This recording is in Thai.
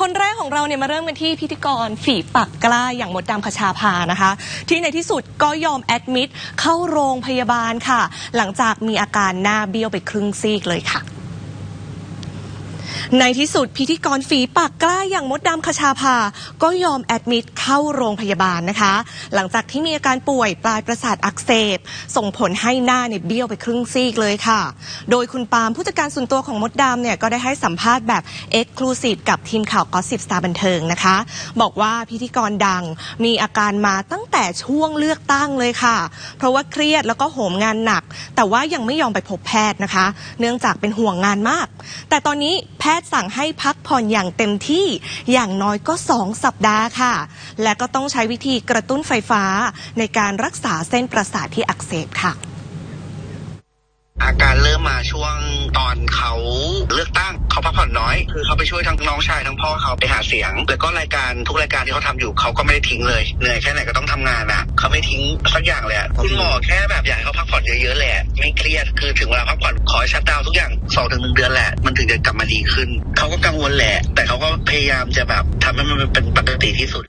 คนแรกของเราเนี่ยมาเริ่มกันที่พิธีกรฝีปากกล้าอย่างมดดำคชาพานะคะ ที่ในที่สุดก็ยอมแอดมิดเข้าโรงพยาบาลค่ะ หลังจากมีอาการหน้าเบี้ยวไปครึ่งซีกเลยค่ะ ในที่สุดพิธีกรฝีปากกล้าอย่างมดดำคชาภา ก็ยอมแอดมิดเข้าโรงพยาบาลนะคะ หลังจากที่มีอาการป่วยปลายประสาทอักเสบ ส่งผลให้หน้าเนี่ยเบี้ยวไปครึ่งซีกเลยค่ะ โดยคุณปาล์มผู้จัดการส่วนตัวของมดดำเนี่ยก็ได้ให้สัมภาษณ์แบบเอ็กซ์คลูซีฟกับทีมข่าวก็สิบสตาร์บันเทิงนะคะ บอกว่าพิธีกรดังมีอาการมาตั้งแต่ช่วงเลือกตั้งเลยค่ะ เพราะว่าเครียดแล้วก็โหมงานหนัก แต่ว่ายังไม่ยอมไปพบแพทย์นะคะ เนื่องจากเป็นห่วงงานมาก แต่ตอนนี้ ทย์สั่งให้พักผ่อนอย่างเต็มที่อย่างน้อยก็ 2 สัปดาห์ค่ะ และก็ต้องใช้วิธีกระตุ้นไฟฟ้าในการรักษาเส้นประสาทที่อักเสบค่ะอาการเริ่มมาช่วงตอนเขาเลือกตั้งเขาพัก คือเขาไปช่วยทั้งน้องชายทั้งพ่อเขาไปหาเสียง แล้วก็รายการทุกรายการที่เขาทำอยู่เขาก็ไม่ได้ทิ้งเลยเหนื่อยแค่ไหนก็ต้องทำงานอะเขาไม่ทิ้งสักอย่างเลยอะคุณหมอแค่แบบอยากให้เขาพักผ่อนเยอะๆแหละ ไม่เครียดคือถึงเวลาพักผ่อนขอให้ชัดดาวน์ทุกอย่างสองถึงหนึ่งเดือนแหละ มันถึงจะกลับมาดีขึ้นเขาก็กังวลแหละ แต่เขาก็พยายามจะแบบทำให้มันเป็นปกติที่สุด